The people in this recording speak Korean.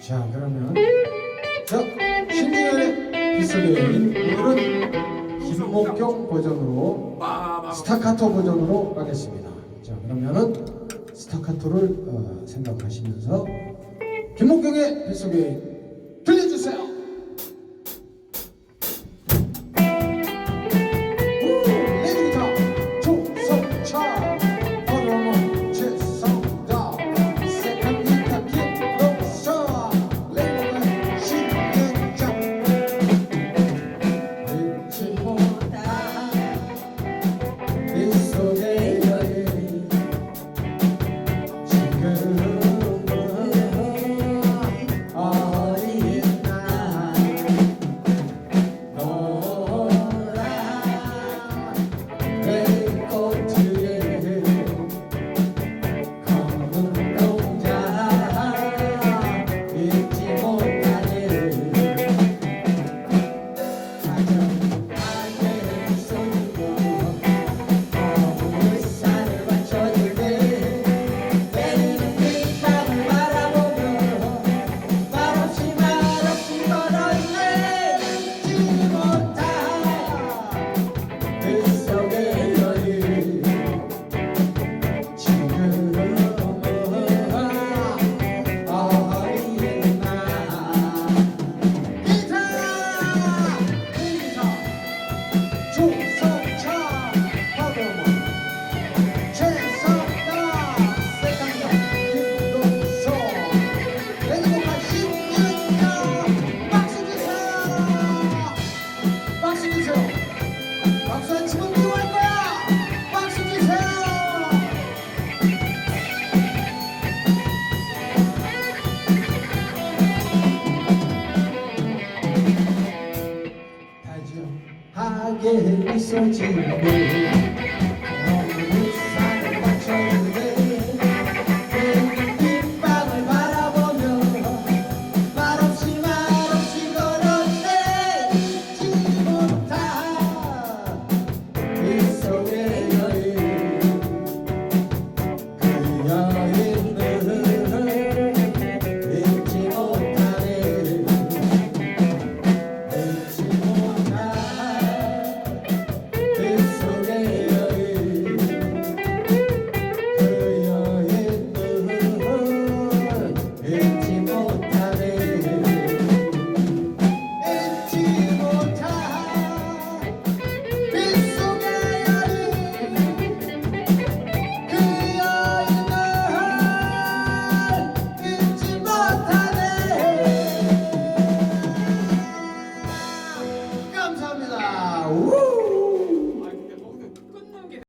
자 그러면 자 신중현의 빗소리인 오늘은 김목경 버전으로 스타카토 버전으로 가겠습니다. 자 그러면은 스타카토를 어, 생각하시면서 김목경의 빗소리인 나게 있어지고